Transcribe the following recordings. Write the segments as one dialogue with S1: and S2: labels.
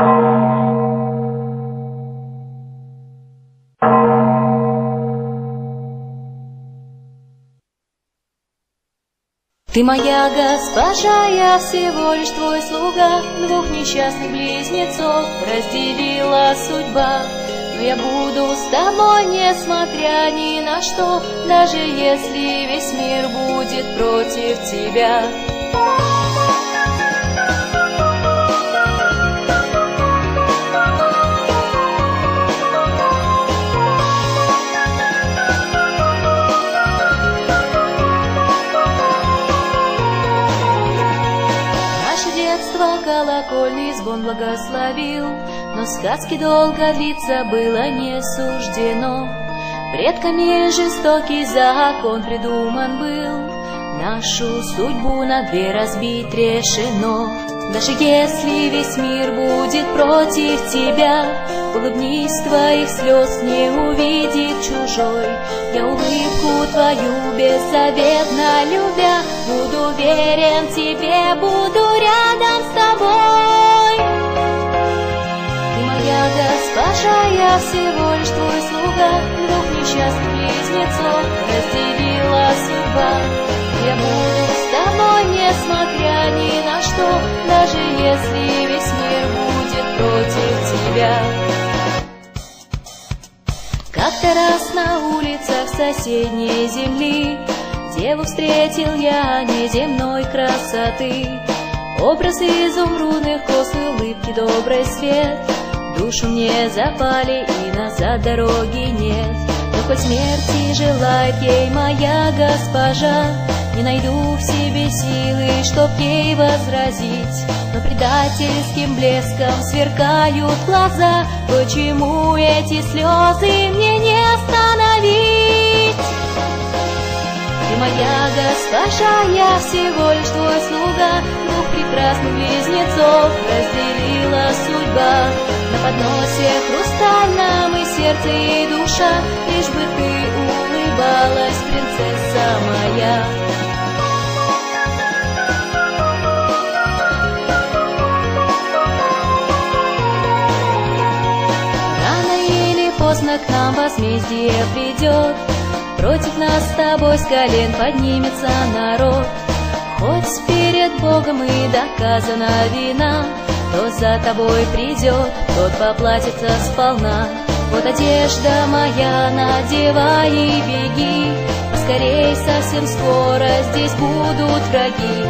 S1: Ты моя госпожа, я всего лишь твой слуга, Двух несчастных близнецов разделила судьба. Но я буду с тобой, несмотря ни на что, Даже если весь мир будет против тебя. Колокольный звон благословил, Но сказки долго длиться было не суждено. Предками жестокий закон придуман был, Нашу судьбу на две разбить решено. Даже если весь мир будет против тебя, Улыбнись, твоих слез не увидит чужой. Я улыбку твою беззаветно любя, Буду верен тебе, буду рядом с тобой. Ты моя госпожа, я всего лишь твой слуга, Двух несчастных близнецов разделила судьба. Я буду с тобой, несмотря ни на что, Даже если весь мир будет против тебя. Как-то раз на улицах соседней земли Деву встретил я неземной красоты. Образ изумрудных кос улыбки добрый свет. Душу мне запали и назад дороги нет. Но хоть смерти желает ей моя госпожа Не найду в себе силы, чтоб ей возразить. Но предательским блеском сверкают глаза. Почему эти слезы мне не остановить? Ты моя госпожа, я всего лишь твой слуга, Двух прекрасных близнецов разделила судьба. На подносе хрустальном и сердце, и душа, Лишь бы ты улыбалась, принцесса моя. Рано или поздно к нам возмездие придет, Против нас с тобой с колен поднимется народ. Хоть перед Богом и доказана вина, Кто за тобой придет, тот поплатится сполна. Вот одежда моя, надевай и беги, Поскорей, совсем скоро здесь будут враги.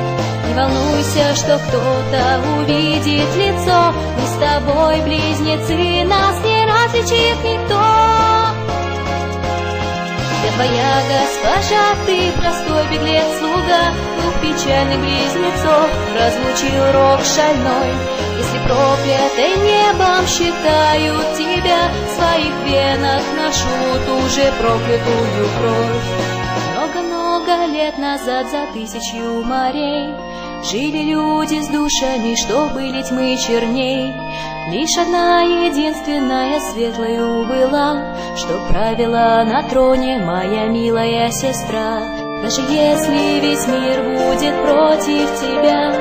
S1: Не волнуйся, что кто-то увидит лицо, Мы с тобой близнецы, нас не различит никто. Твоя госпожа, ты простой беглец-слуга, Двух печальных близнецов разлучил рок шальной. Если проклятой небом считают тебя, В своих венах ношу ту же проклятую кровь. Много-много лет назад за тысячью морей Жили люди с душами, что были тьмы черней. Лишь одна единственная светлою была, Что правила на троне моя милая сестра. Даже если весь мир будет против тебя,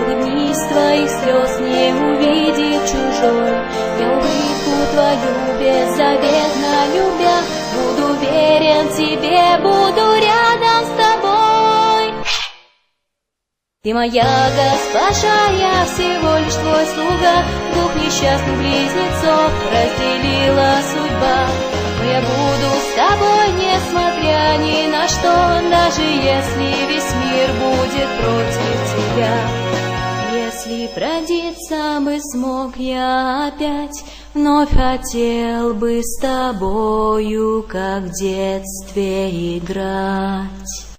S1: Улыбнись, твоих слез не увидит чужой. Я улыбку твою беззаветно любя, Буду верен тебе, буду Ты моя госпожа, я всего лишь твой слуга, Двух несчастных близнецов разделила судьба. Но я буду с тобой, несмотря ни на что, Даже если весь мир будет против тебя. Если продиться бы смог я опять, Вновь хотел бы с тобою, как в детстве, играть.